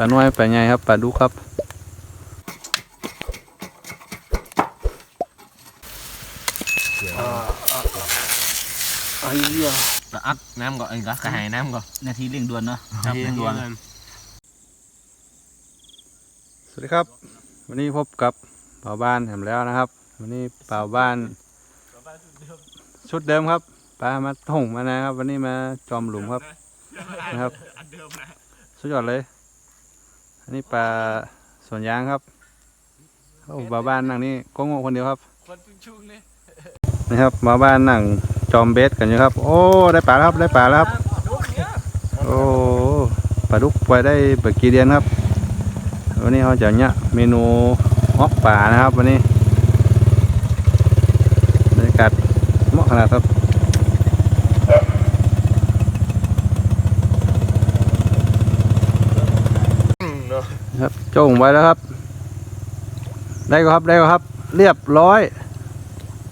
ลาน้อยปลาใหญ่ครับปลาดุกครับไอ้เหี้ยอัดน้ำก่อนเอ้ยก็กระหายน้ำก่อนนาทีเร่งด่วนเนาะครับนาทีเร่งด่วนสวัสดีครับ วันนี้พบกับเป่าบ้านแถมแล้วนะครับ วันนี้เป่าบ้าน ชุดเดิมครับปลามาถ่งมานะครับ วันนี้มาจอมหลุมครับนะครับ สุดยอดเลยอั นนี้ปลาสวนยางครับโอ้บ่าวบ้านนั่งนี่ก็งงคนเดียวครับนี่ครับบ่าวบ้านนั่งจอมเบสกันอยู่ครับ โอ้ได้ปลาแล้วครับได้ปลาแล้วครับโอ้ปลาดุกปล่อยได้เบิกกี่เดือนครับ วันนี้เขาจะเนี่ยเมนูฮอกป่านะครับ วันนี้บรรยากาศเหมาะขนาดครับครับโจ้งไว้แล้วครับ ได้ก็ครับได้ก็ครับ เรียบร้อย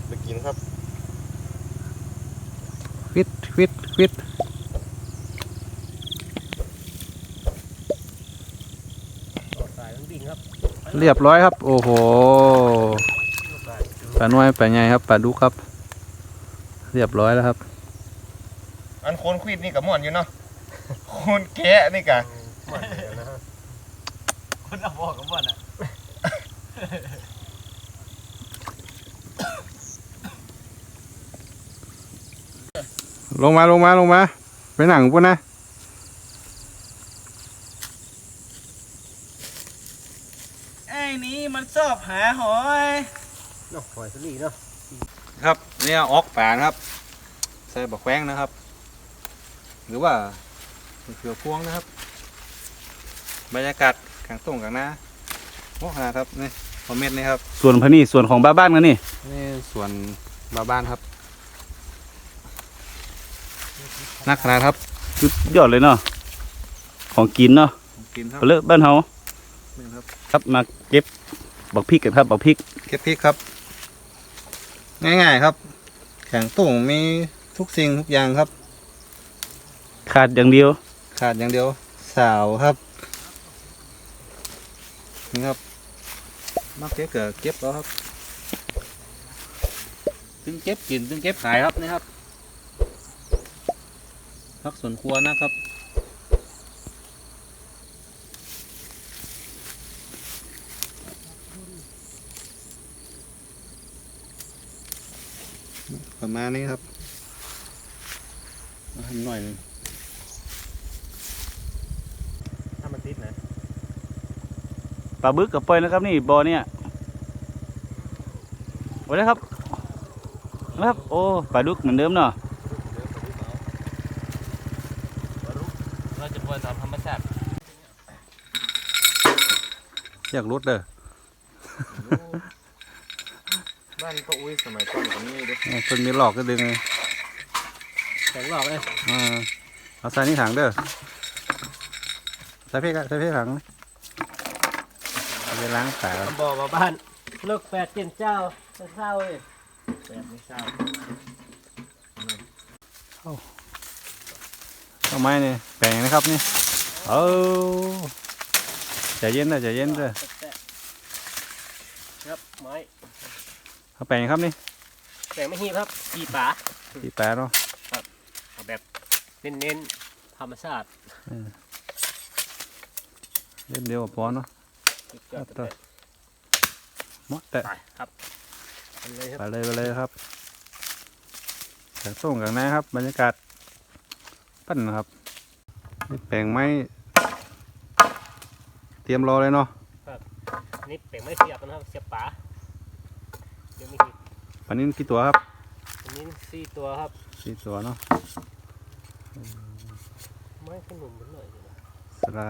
ไปกินครับฟิตฟิตฟิตเรียบร้อยครับ โอ้โหปลาน้อยปลาใหญ่ครับปลาดุกครับ เรียบร้อยแล้วครับ อันโคนควิดนี่กับม่วนอยู่เนาะโคนแกะนี่กะ คนเอาบอกกับบ่อนอะลงมาลงมาลงมาไปหนังปุ่นนะไอ้นี้มันชอบหาหอยเนาะหอยสลีเนาะครับนี่ออกป่านะครับ ใส่บักแว้งนะครับ หรือว่าเขือพวงนะครับ บรรยากาศ กลางต้งกลางนาโอ้ขนาดครับนี่คอมเมนต์นี่ครับส่วนพะนี่ส่วนของบ้าบ้านกันนี่นี่ส่วนบาบ้านครับนักขนาดครับสุดยอดเลยเนาะของกินเนาะผมกินครับเอาเลิกบ้านเฮานี่ครับครับมาเก็บบักพริกกันครับบักพริกเก็บพริกครับ ง่ายๆครับแข็งตุ่งมีทุกสิ่งทุกอย่างครับ ขาดอย่างเดียว ขาดอย่างเดียว สาวครับ นี่ครับมักเก็บเกิดเก็บแล้วครับตึงเก็บกินตึงเก็บขายครับนี่ครับพักสวนครัวนะครับประมาณนี้ครับหน่อยหนึง ถ้ามันติดนะ ปลาบึกกับปล่อยนะครับ นี่บ่อเนี่ยไว้แล้วครับนะครับโอ้ปลาดุกเหมือนเดิมเนาะเราจะปล่อยตามธรรมชาติอยากรุดเด้อบ้านก็อุ้ยสมัยก่อนก็มีเด้เอาเพิ่นมีหลอกก็ดึงเลยแข็งหลอกเลยอ่าเอาใส่นี่ถังเด้อใส่เพกอะใส่เพกถังเอา ไปล้างขาบ่อมาบ้านเลิกแปดเจ็ดเจ้าจะเศร้าเลยแปดไม่เศร้าเอาไม้นี่แปลงนะครับนี่เอาใจเย็นเด้อใจเย็นเด้อครับไม้เอาแปลงครับนี่แต่ไม่หีบครับขี่ป่าตีแปะเนาะเอาแบบเน้นๆธรรมชาติเล่นเดียวกับพอเนาะสุด ยอดครับหมดแต่ไปครับอันเลยครับไปเลยไปเลยครับแข็งส่งกันนะครับ บรรยากาศปั้นนะครับนี่แปลงไม้เตรียมรอเลยเนาะอันนี่เป่งไม่เสียบนะครับเสียบป่าเดี๋ยวไม่หีบวันนี้กี่ตัวครับอันนี้สี่ตัวครับสี่ตัวเนาะไม้ขนุนมันหน่อยเดี๋ยวนะสลา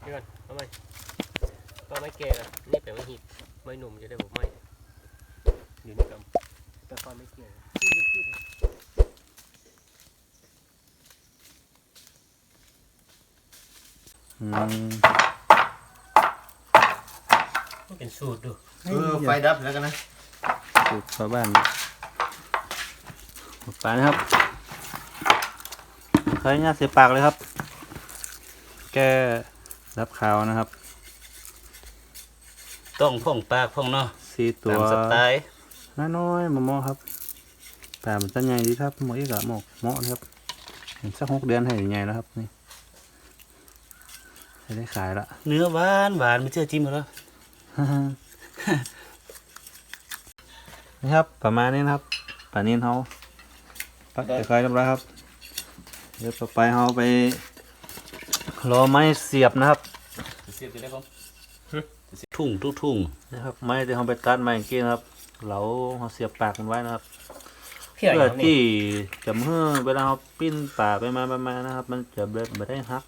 เดี๋ยวก่อนเอาไหม ก็ไม่แก่นะนี่เป่งไม่หีบไม่หนุ่มจะได้บอกไม่อยู่นี่กับแต่ความไม่แก่อืมเป็นสูตรดูเออไฟดับแล้วกันนะสูตรชาวบ้านหมดปลานะครับใช้ยาเสียปากเลยครับ แกซับขาวนะครับ ต้องพ่องปากพ่องเนาะสี่ตัตาวมสไตล์น้อยๆหมอหมอครับแต่มันจะใหญ่ดีครับหมออีกอะหมอกหมอนะครับเห็นสักหกเดือนให้ใหญ่แล้วครับนี่ให้ได้ขายละเนื้อหวานหวานไม่เชื่อจิ้มแล้วนี่ครับประมาณนี้นะครับป่านนี้เขาปักตะไคร้เรียบร้อยครับ เดี๋ยวต่อไปเขาไปรอไม้เสียบนะครับ เสียบได้ครับ ทุ่งทุกทุ่งนะครับ ไม้ที่เขาไปตัดไม้เมื่อกี้นะครับ เราเขาเสียบปากมันไว้นะครับ เพื่อเพื่ออย่างนี้ที่จะเมื่อเวลาเราปิ้นป่าไปมาไปมานะครับ มันจะไม่ได้ฮัก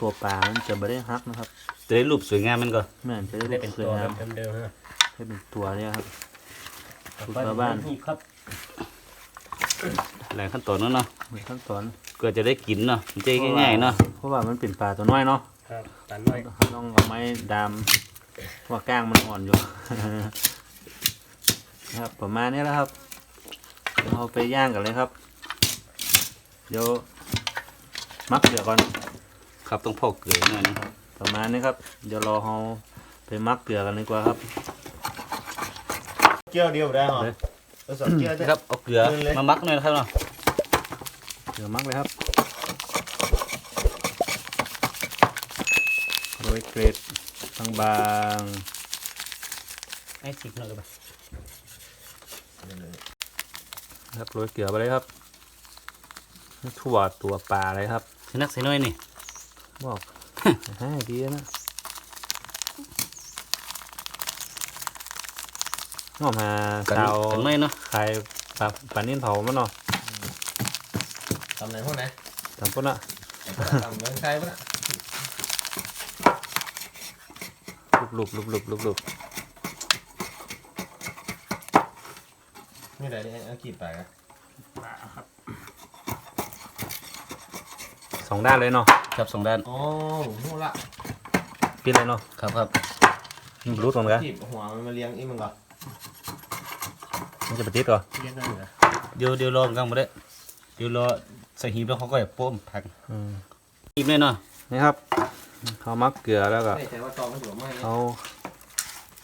ตัวป่ามันจะไม่ได้ฮักนะครับจะได้รูปสวยงามมันก่อนแม่นจะได้ได้เป็เป็นนตัสววยงามเดิมๆฮะให้เป็นตัวเนี่ยครับต่อสูตไปรชาวบ้านหีบครับหลายขั้นตอนเนาะเนาะเหมือนขั้นตอนก็จะได้กินเนาะมันจะง่ายๆเนาะเพราะว่ามันเป็นป่าตัวน้อยเนาะครับตันน้อยเราต้องเอาไม้ดาม ว่าก้างมันอ่อนอยู่ นะครับประมาณนี้แล้วครับเดี๋ยวเราไปย่างกันเลยครับ เดี๋ยวมักเดี๋ยวก่อนครับต้องพอกเกลือหน่อยนะครับ ประมาณนี้ครับ เดี๋ยวรอเราไปมักเกลือกันดีกว่าครับ เกี่ยวเดียวได้เหรอเลยเอาสองเกี่ยวจ้ะนะครับเอาเกลือเกลือเลยมามักหน่อยนะครับเนาะเกลือมักเลยครับโรยเกรด บางให้ชิมหน่อยก็ไปๆครับโรยเกลือไปเลยครับถั่วตัวปลาเลยครับคือนักใส่น้อยนี่บอกให้ดีนะงอมากันชาวกันน้อยเนาะขายปลาปลานิ่นเผามันเนาะทำไหนพวกไหนทำปุ๊น่ะทำเมืองไทยปะน่ะ ลุบลุบลุบลุบลุบลุบนี่ไหนเนี่ยเอากีบไปอะสองด้านเลยเนาะครับสองด้าน อ๋อหูละปิดเลยเนาะครับครับมันรูดตรงกันกีบหัวมันมาเลี้ยงอีมึงก่อนมันจะไปติดก่อนเรียนกันเหรอเดี๋ยวเดี๋ยวรอกันมาได้เดี๋ยวรอใส่หีบแล้วเขาก็จะโป้มผักอืมหีบเลยเนาะนี่ครับ เขามักเกลือแล้วก็ไม่ใช่ว่าตองมันหัวไหม้นะเอา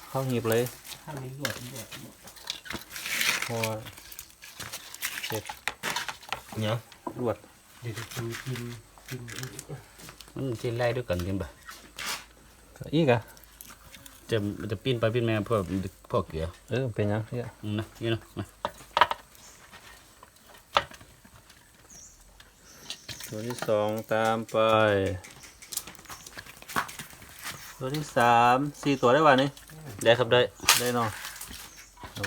เข้าหีบเลยข้างนี้รวดรวดเพราะว่าเนี่ยรวดเดี๋ยวจะกินกินกินมันจะไล่ด้วยกันกันปะอีกอะจะมันจะปิ้นไปปิ้นมาเพื่อพอกเกลือเออเป็นยังเนี่ยอืมนะนี่เนาะมาตัวที่สองตามไป ตัวที่สามสี่ตัวได้ป่ะนี่ได้ครับได้ได้เนาะโอ้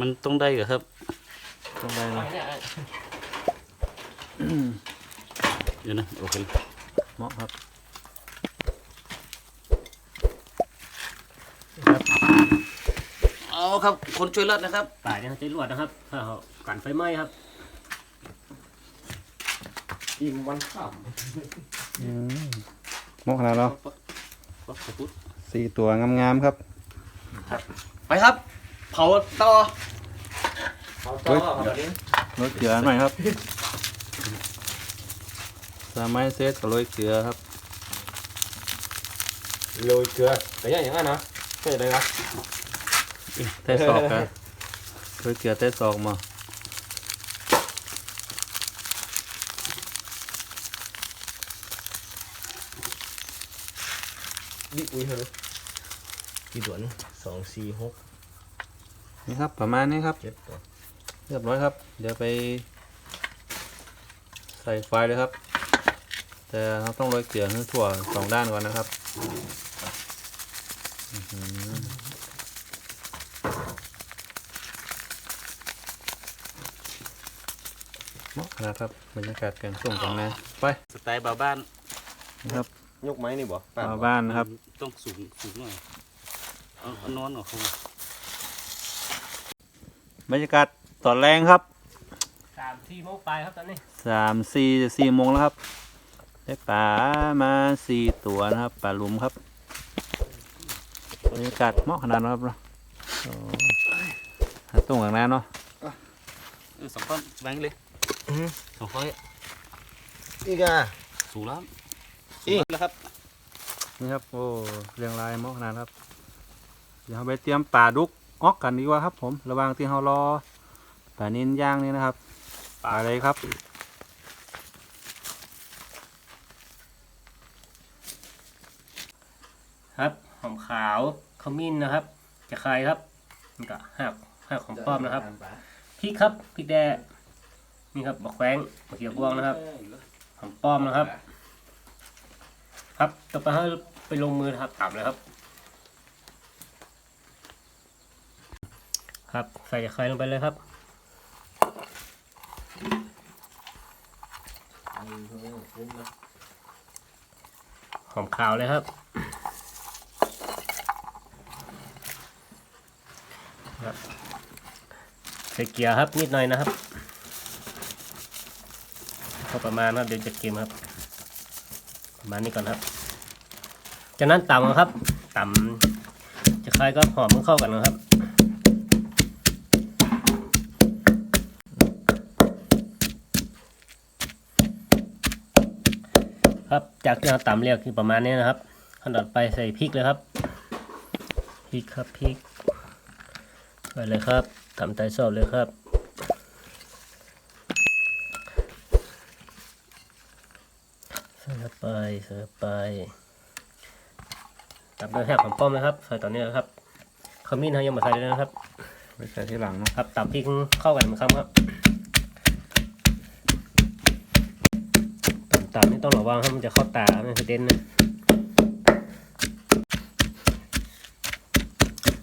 มันต้องได้เหรอครับ ต้องได้เนาะเดี๋ยวนะโอเคเหมาะครับเอาครับ คนช่วยรัดนะครับป่าเนี่ยจะรวดนะครับถ้าเขากันไฟไหม้ครับ อีมวันข้อืมเหมาะขนาดเนาะปั๊บปุ๊บสี่ตัวงามๆครับ ไปครับ เผาต่อำเขาต่อแบบนี้โรยเกลือหน่อยครับสามไม้เซตกับโรยเกลือครับ โรยเกลือแต่ยังอย่างนั้นนะใช่เลยครับเตะศอกกันโรยเกลือเตะศอกมา ดิอุ้ยเฮ้ยกี่ตัวนี่สองสี่หกนี่ครับประมาณนี้ครับเจ็ดตัวเรียบร้อยครับ เดี๋ยวไป ใส่ไฟเลยครับ แต่เราต้องโรยเกลือให้ทั่วสองด้านก่อนนะครับอื้อหือเหมาะขนาดครับบรรยากาศการส่งกันนะไปสไตล์บาวบ้านนะครับ ยกไม้นี่บ่มาบ้านนะครับ ต้องสูงสูงหน่อยเอาเอานอนเหรอคุณบรรยากาศตอนแรงครับสามที่โมงปลายครับตอนนี้สามสี่สี่โมงแล้วครับ ได้ปลามาสี่ตัวนะครับปลาหลุมครับบรรยากาศเหมาะขนาดนะครับเนาะโอ้หาตรงกลางน้ำเนาะเออสองก้อนแบงค์เลยสองก้อนอีกอะสูงแล้ว อีกแล้วครับ นี่ครับ โอ้เรียงรายเหมาะขนาดครับ เดี๋ยวเราไปเตรียมป่าดุกออกกันดีกว่าครับ ผม ระหว่างที่เรารอป่านินย่างนี่นะครับ ป่าอะไรครับ ครับหอมขาวขมิ้นนะครับ จะคายครับนี่ก็หักหักของป้อมนะครับพริกครับพริกแดงนี่ครับมะแขวงมะเขือพวงนะครับหอมป้อมนะครับ ครับ ต่อไปให้ไปลงมือนะครับตับเลยครับ ครับใส่จะคายลงไปเลยครับหอมขาวเลยครับใส่เกียร์ครับนิดหน่อยนะครับพอประมาณครับเดี๋ยวจะเกมครับ ประมาณนี้ก่อนครับ จากนั้นตำครับตำจะคล้ายก็หอมมันเข้ากันนะครับครับจากที่เราตำเรียกคือประมาณนี้นะครับขั้นตอนไปใส่พริกเลยครับพริกครับพริกไปเลยครับทำไตซอบเลยครับใส่เข้า ไปใส่เข้าไปตับด้วยแหบของป้อมนะครับใส่ตอนนี้นะครับขมิ้นเขายังมาใส่เลยนะครับไปใส่ที่หลังเนาะครับตับพริกเข้ากันเหมือนครับครับตับนี่ต้องระวังครับมันจะเข้าตามันจะเด่นนะ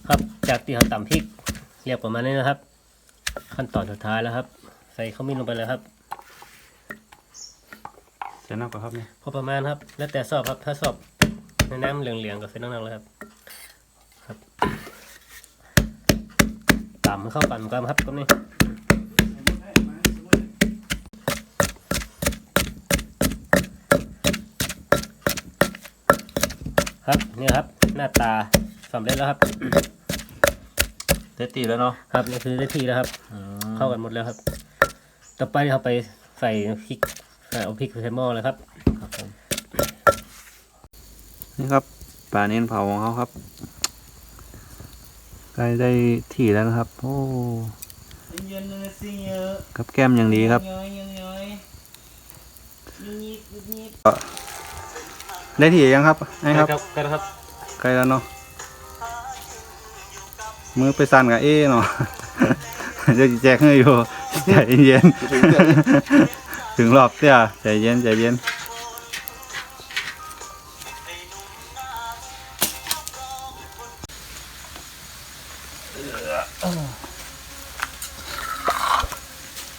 ครับจากที่เราตำพริกเรียบประมาณนี้นะครับ ขั้นตอนสุดท้ายแล้วครับ ใส่ขมิ้นลงไปเลยครับ ใส่น้ำปลาครับเนี่ยพอประมาณครับ แล้วแต่ชอบครับถ้าชอบในน้ำเหลืองๆก็ใส่น้ำๆเลยครับครับตำให้เข้ากันกันครับตรงนี้ครับนี่ครับหน้าตาสำเร็จแล้วครับเตตีแล้วเนาะครับนี่คือได้ที่แล้วครับ เข้ากันหมดแล้วครับ ต่อไปเราไปใส่พริกใส่ เอาพริกใส่หม้อเลยครับครับผมนี่ครับป่านินเผาของเขาครับใกล้ได้ที่แล้วนะครับ โอ้กับแก้มอย่างดีครับได้ที่ยังครับไอ้ครับกันครับใกล้แล้วเนาะมือไปสั่นกับเอ้เนาะเดี๋ยวจะแจกให้อยู่ใจเย็นๆ ถึงรอบเตี้ยใจเย็นใจเย็น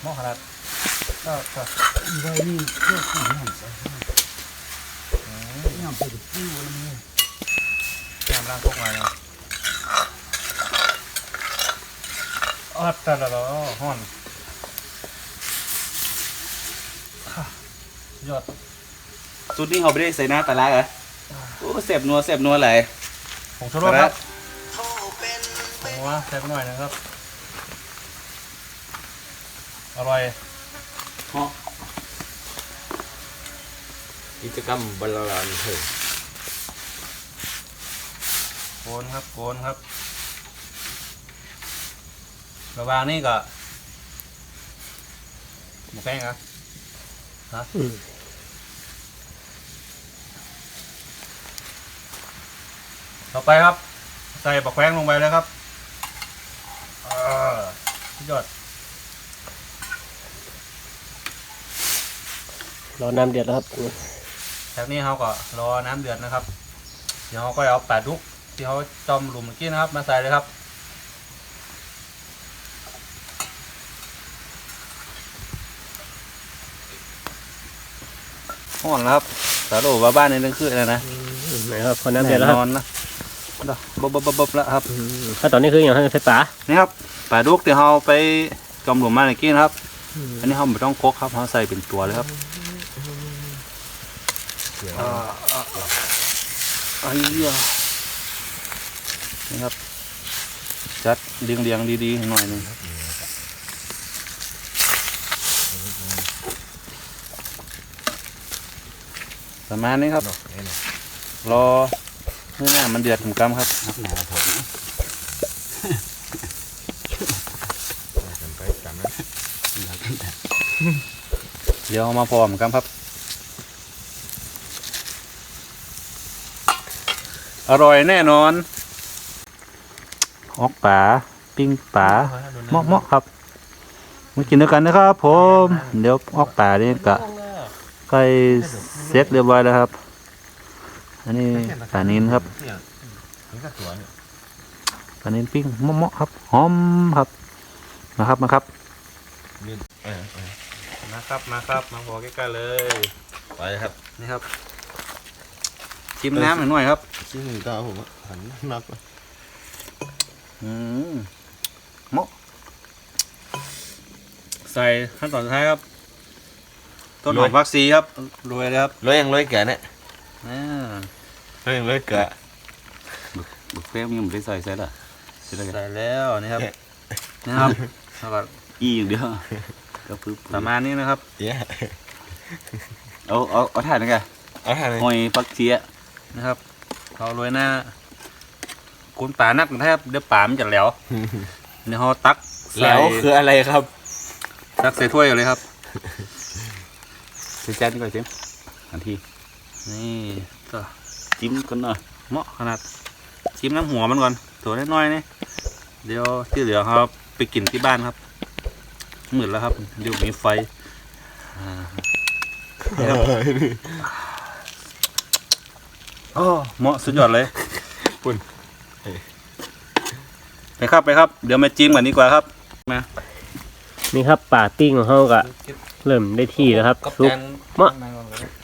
มอขนาดก็ก็ไว้นี่เพื่อสีน้ำใส่น้ำไปดูปิ้วแล้วนี่แกมล่างพวกมาเนาะอัดต่ละละห้อนอะ ยอดสูตรนี้เขาไม่ได้ใส่หน้าตาละเหรอโอ้เสพนัวเสพนัวไหลายผงชูรสครับผงว่าใส่ไปหน่อยนะครับ อร่อยกิจกรรมบอลลันเถิดโกนครับโกนครับระหว่างนี้ก็หมูแป้งครับฮะ ต่อไปครับ ใส่บักแป้งลงไปเลยครับอ่าสุดยอดรอน้ำเดือดแล้วครับจากนี้เขาก็รอน้ำเดือดนะครับ เดี๋ยวเขาก็เอาปลาดุกที่เขาจอมหลุมเมื่อกี้นะครับ มาใส่เลยครับห่อนแล้วครับสาโรว่าบ้านนี้นั่นคืออะไรนะไหนครับพอน้ำเดือดแล้วครับนอนนะ เด้อบบบบบบแล้วครับขั้นตอนนี้คืออย่างให้ใส่ปลานี่ครับปลาดุกที่เราไปจอมหลุมมาเมื่อกี้นะครับ อันนี้เขาไม่ต้องคกครับเขาใส่เป็นตัวเลยครับอ่าอ่าอ่าไอ้เหี้ยนี่ครับ จัดเรียงเรียงๆดีๆหน่อยหนึงประมาณนี้ครับรอ เมื่อหน้ามันเดือดถึงกำครับนักหนาผมไปจำนะเดี๋ยวเอามาพร้อมกันครับ อร่อยแน่นอนออกป่าปิ้งป่าเหมาะเหมาะครับมากินด้วยกันนะครับผม เดี๋ยวออกป่านี่กะใกล้เซ็ตเรียบร้อยแล้วครับ อันนี้ป่านินครับนี่ก็ตัวเนี่ยป่านินปิ้งเหมาะเหมาะครับ หอมครับ นะครับมาครับเออเออมาครับมาครับมาพอใกล้ๆเลยไปครับนี่ครับชิมน้ำหน่อยครับชิ้นหนึ่งตาผมอะหันนับอืมเหมาะใส่ขั้นตอนสุดท้ายครับต้นหอมฟักซีครับโรยเลยครับร้อยยังร้อยแก่เนี่ย อ่าร้อยยังร้อยแก่บุกเฟ้มยังไม่ได้ใส่ใส่ละใส่ละใส่แล้วนี่ครับนะครับแล้วก็อีอย่างเดียวก็ปึ๊บประมาณนี้นะครับเดี๋ยวเอาเอาเอาถ่านนะแกเอาถ่านเลยหอยปักเชียนะครับเราโรยหน้าคุณป่านักนะครับเดี๋ยวป่ามันจะแหลวเดี๋ยวเราตักใส่แล้วคืออะไรครับ ตักใส่ถ้วยกันเลยครับใส่จานนี่ก่อนเสียมอันที่ นี่ก็จิ้มกันหน่อยเหมาะขนาดชิมน้ำหัวมันก่อนตัวน้อยๆนี่เดี๋ยวที่เหลือครับไปกินที่บ้านครับมืดแล้วครับเดี๋ยวมีไฟอ่านี่ครับโอ้เหมาะสุดยอดเลยปุ่นไปครับไปครับ เดี๋ยวมาจิ้มกันดีกว่าครับมานี่ครับป่าติ้งของเขาก็เริ่มได้ที่แล้วครับซุปมะอืม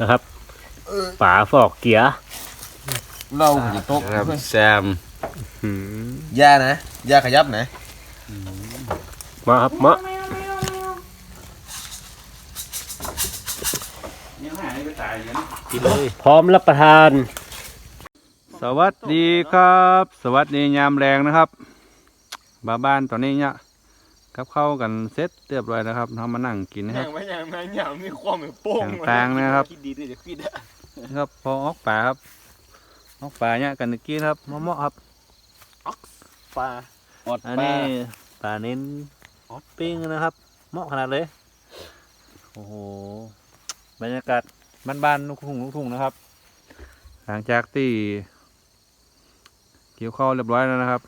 นะครับป่าฟอกเกียร์เราอยู่โต๊ะครับแซมอืมยานะยาขยับไหนมาครับมากินเลยพร้อมรับประทาน สวัสดีครับ สวัสดียามแรงนะครับบ้าบ้านตอนนี้เนี่ย กับเข้าวกันเสร็จเรียบร้อยแล้วครับเรามานั่งกินนะคยัรับงไม่ยังไม่ยังมีความเหมือนโป้งต่างๆนะครับ คิดดีนี่จะคิดอะนะครับพอออกป่าครับออกป่าเนี่ยกันตะกี้ครับมะม่วงครับ ปลาอดอันปลานี้ป่าเน้นปิ้งนะครับเหมาะขนาดเลยโอ้โหบรรยากาศบ้านๆลูกทุ่งลูกทุ่งนะครับ หลังจากที่เกี่ยวข้าวเรียบร้อยแล้วนะครับ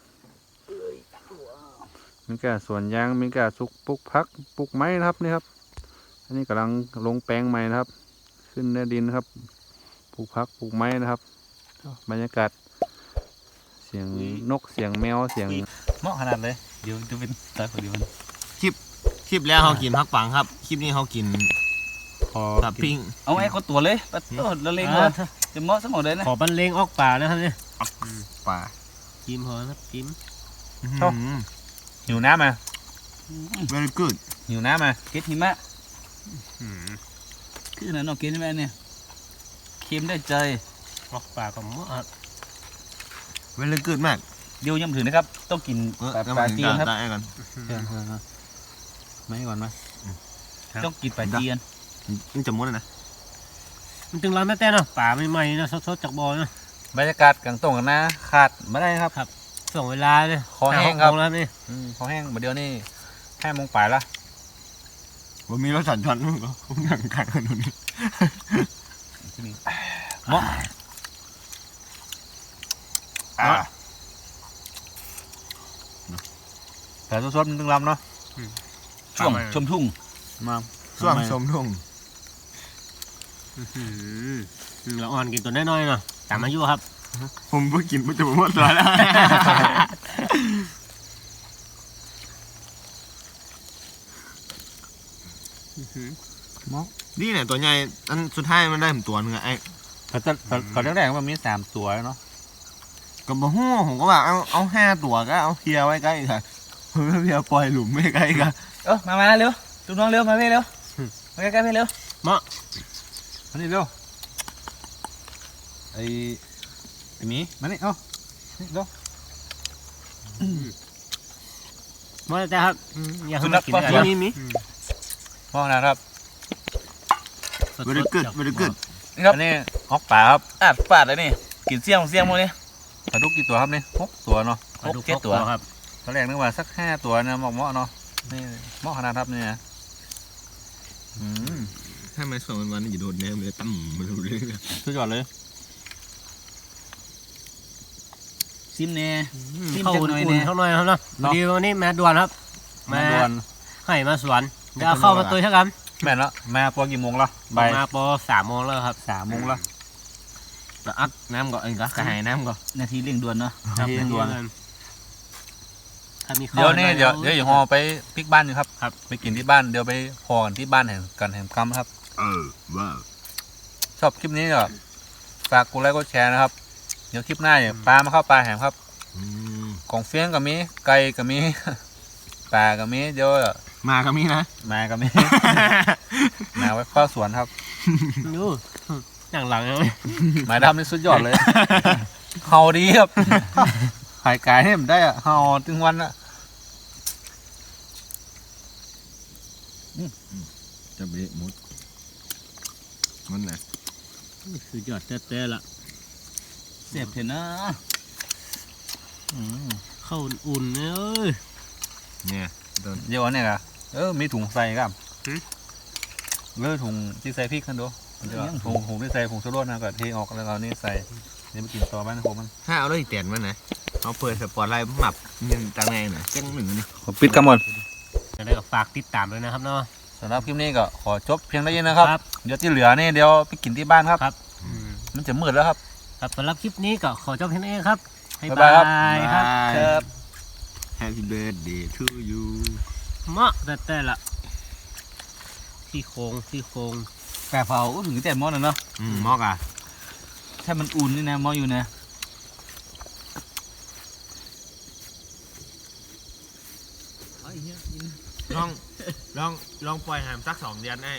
มีการสวนยางมีการสุกปลูกพักปลูกไม้นะครับนี่ครับ อันนี้กำลังลงแปลงใหม่นะครับ ขึ้นในดินนะครับปลูกพักปลูกไม้นะครับ บรรยากาศ เสียงนกเสียงแมวเสียงเหมาะขนาดเลยเดี๋ยวจะเป็นตายคนเดียวมันคลิปแล้วเขากินพักปังครับคลิปนี้เขากินพอกับปิ้งเอาไอ้คนตัวเลยปะโต้ละเลงเลยจะเหมาะสมองเลยนะขอบรรเลงออกป่านะครับเนี่ยปลาจิ้มพอครับจิ้ม หิวน้ำมา very good หิวน้ำมาเกตหิมะคือนั่นนอกเกตใช่ไหมเนี่ยเค็มได้ใจออกป่ากับมะครับ very good มากเดี๋ยวยังถึงนะครับ ต้องกินเออปลาแล้วปลามันจีนครับได้ก่อนไม่ก่อนมาต้องกินปลาจีนมันจะมุดเลยนะมันจึงร้อนแม่แต่เนาะป่าใหม่ๆนะสดๆจากบ่อเนาะบรรยากาศกลางตรงกันนะขาดไม่ได้ครับ ส่งเวลาเนี่ยคอแห้งครับาโมแล้วนี่อืมพอแห้งเดี๋ยวนี้ห้าโมงป่ายละผมมีรถสัญจรมั้งก็ผมนั่งขันกันตรงนี้เหมาะอ่าแต่สดๆมันตึงลำเนาะช่วงชมทุ่งมาส่วงสมทุ่งอื้อหือเราอ่อนกินตัวน้อยๆเนาะตามอายุครับ ผมเพิ่งกินมันจะหมดตัวแล้วเหมาะนี่เนี่ยตัวใหญ่อันสุดท้ายมันได้ผมตัวหนึงอะไอ้เขาจะเขาแรกๆมันมีสามตัวเนาะกับบ่ฮู้ผมก็ว่าเอาเอาห้าตัวก็เอาเพียไว้ใกล้กันผมก็เพียปล่อยหลุมไม่ใกล้กัน เออมามาเร็วลูกน้องเร็วมาเพ่เร็วมาใกล้ๆเพ่เร็วมานี่เร็วไอ้ไอ้หมีมานี่เอ้านี่เร็วมาแต่ครับอืมอย่าให้มากินอะไรมีมีมองนะครับสดๆ very good very good อันนี้ฮอกป่าครับอะปาดเลยนี่กินเสี่ยงเสี่ยงหมดนี่ปลาดุกกี่ตัวครับนี่หกตัวเนาะปลาดุกเจ็ดตัวครับตอนแรกนึกว่าสักห้าตัวนะเหมาะเหมาะเนาะนี่เหมาะขนาดครับเนี่ยอืมถ้าไม่สองวันอย่าโดนแนมเลยตั้มมาดูเลยสุดยอดเลย ซิมแน่จิ้มเข้าจัอุ่กหน่อยนเนี่ยๆเข้าหน่อยครับเนาะพอดีวันนี้มาด่วนครับมามาด่วน ให้มาสวนเดี๋ยวเอาเข้ามาตัวเท่ากันแม่นแล้วมาปอกี่โมงละบ่ายมาปอสามโมงแล้วครับสามโมงละ แล้วอัดน้ำก่อนเองก็กระหายน้ำก่อนนาทีเร่งด่วนเนาะครับเที่ยงด่วน ถ้ามีข้อเดี๋ยวนี่ไหเดี๋ยวเดี๋ยวอย่าฮอไปปิกบ้านอยู่ครับครับไปกินที่บ้านเดี๋ยวไปพอกันที่บ้านแห่งกันแห่งกรรมครับ เออว้าวชอบคลิปนี้ก็ฝากกดไลค์กดแชร์นะครับ เดี๋ยวคลิปหน้าเนี่ยปลามาเข้าปลาแหมครับอืมของเฟี้ยงก็มีไก่ก็มีปลาก็มีเดี๋ยวมาก็มีนะแมาก็มีแมาไว้เข้าสวนครับดูอย่างหลังเลยหมายดำนี่สุดยอดเลยเฮาดีครับขายไก่ให้ผมได้อะเฮาถึงวันอะจะเบะหมดมันแหละสุดยอดเต้ๆละ เสียบเถอะนะอืมเข้าอุ่นๆเนี่ยเอ้ยเนี่ยโดนเดี๋ยวอันเนี่ยอะเออมีถุงใส่ครับหือเออถุงที่ใส่พริกกันดูเดี๋ยวถุงถุงที่ใส่ผงชูรสนะก็เทออกแล้วก็เอานี่ใส่เดี๋ยวไปกินต่อบ้านนะผมมันถ้าเอาเลยเตียนมันนะเอาเปิดสปอร์ตไลท์หมับยังตังแรงหน่อยเจ้งหนึ่งนี่ขอปิดกันหมดจะได้ก็ฝากติดตามด้วยนะครับเนาะสำหรับคลิปนี้ก็ขอจบเพียงเท่านี้นะครับครับเดี๋ยวที่เหลือนี่เดี๋ยวไปกินที่บ้านครับครับอืมมันจะมืดแล้วครับ ครับสำหรับคลิปนี้ก็ขอจบเพียงเท่านี้ครับบ๊ายบายครับายครับครับ Happy birthday to you เหมาะแต่ๆละที่โครงที่โครงกาเผาก็ถึงแต่หม้อน่ะเนาะอืมมอกอะถ้ามันอุ่นนี่นะหม้ออยู่นะลองลองลองปล่อยหามสักสองเดือนได้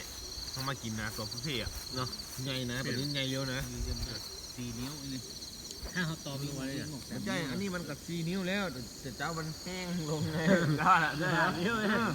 ต้องมากินนะตัวพี่ๆอะเนาะใหญ่นะเป็นใหญ่เยอะนะ สี่นิ้วนี่ถ้าเขาตอมลงไว้เนี่ยไม่ใช่อันนี้มันกับสี่นิ้วแล้วแต่เจ้ามันแห้งลงไงได้ละได้ละ